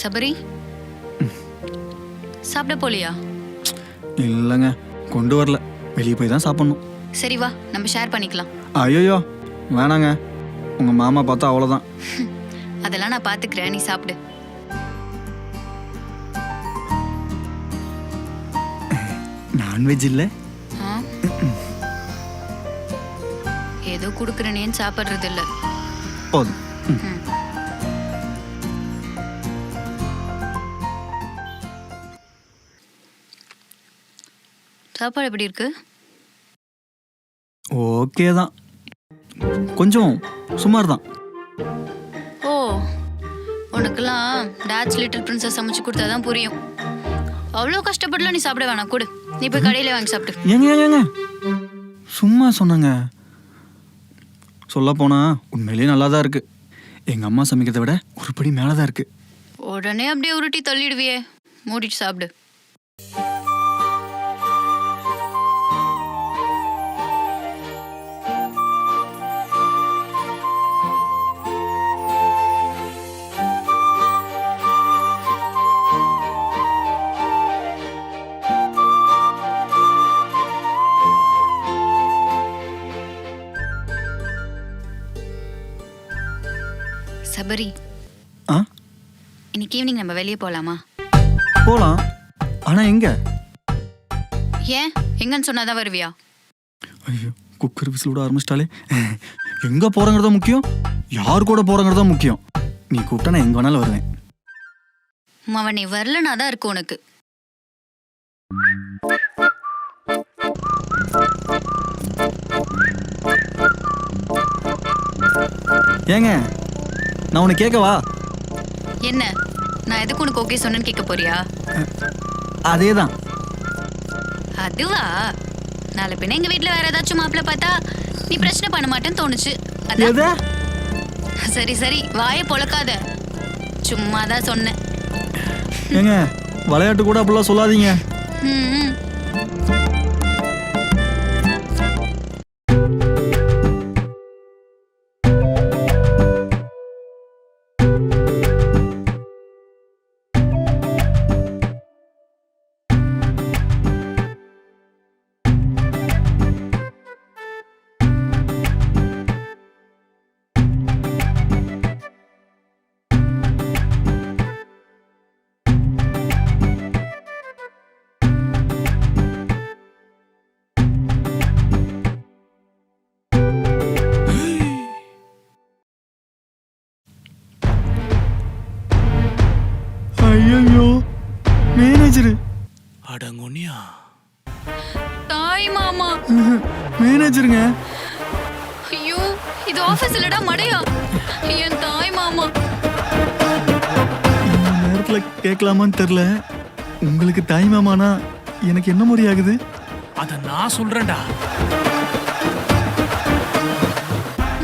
சபரி? சாப்பிட போலியா? இல்லைங்க கொண்டு வரல. வெளியே போய் தான் சாப்பிட்ணும். சரி வா நம்ம ஷேர் பண்ணிக்கலாம். ஐயோ வேணாங்க. உங்கள் மாமா பார்த்தா அவ்வளோதான் அதெல்லாம் நான் பாத்துக்கிறேன் நீ சாப்பிடு. நான்வெஜ் இல்லை? ஏதோ குடுக்குறனேன்னு சாப்பிட்றது இல்ல போதும் சாப்பாடு எப்படி இருக்கு? ஓகே தான். கொஞ்சம் சுமார் தான். ஓ உனக்கெல்லாம் டாட்ஸ் லிட்டில் பிரின்சஸ் சமைச்சு கொடுத்தா தான் புரியும். அவ்வளோ கஷ்டப்பட்டுலாம் நீ சாப்பிட வேணாம். கொடு. நீ போய் கடையில வாங்கி சாப்பிடு. ஏங்க ஏங்க சும்மா சொன்னங்க. சொல்ல போனா உண்மையிலேயே நல்லா தான் இருக்கு. எங்கள் அம்மா சமைக்கிறதை விட ஒரு படி மேலே தான் இருக்கு. உடனே அப்படியே உருட்டி தள்ளிடுவியே. மூடிட்டு சாப்பிடு. சபரி. ஆ? இன்னைக்கு ஈவினிங் நம்ம வெளியே போகலாமா போகலாம் ஆனால் எங்க? ஏன்? எங்கன்னு சொன்னாதான் வருவியா? ஐயோ குக்கர் விசில் விட ஆரம்பிச்சிட்டாலே. எங்கே போகிறங்கிறதா முக்கியம்? யார் கூட போகிறங்கிறதா முக்கியம். நீ கூப்பிட்டா நான் எங்கே வேணாலும் வருவேன். அவன் நீ வரலனா தான் இருக்கு உனக்கு. ஏங்க? நான் உன்னை கேட்கவா? என்ன? நான் எதுக்கு உனக்கு ஓகே சொன்னேன்னு கேட்க போறியா? அதே தான் அதுவா? நாளை பின்ன எங்க வீட்ல வேற ஏதாச்சும் மாப்பிள்ள பார்த்தா நீ பிரச்சனை பண்ண மாட்டேன்னு தோணுச்சு. அதான். சரி சரி. வாயை பொளக்காத சும்மா தான் சொன்னேன். ஏங்க விளையாட்டு கூட அப்படிலாம் சொல்லாதீங்க. ம், ம். மேனேஜரு அடங்குனியா தாய் மாமா. மேனேஜருங்க. ஐயோ இது ஆபீஸ் இல்லடா மடையா. என் தாய் மாமா. இந்த நேரத்துல கேட்கலாமான்னு தெரில உங்களுக்கு தாய் மாமானா எனக்கு என்ன முறை ஆகுது? அத நான் சொல்றேன்டா.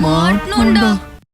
மாட்டணும்டா.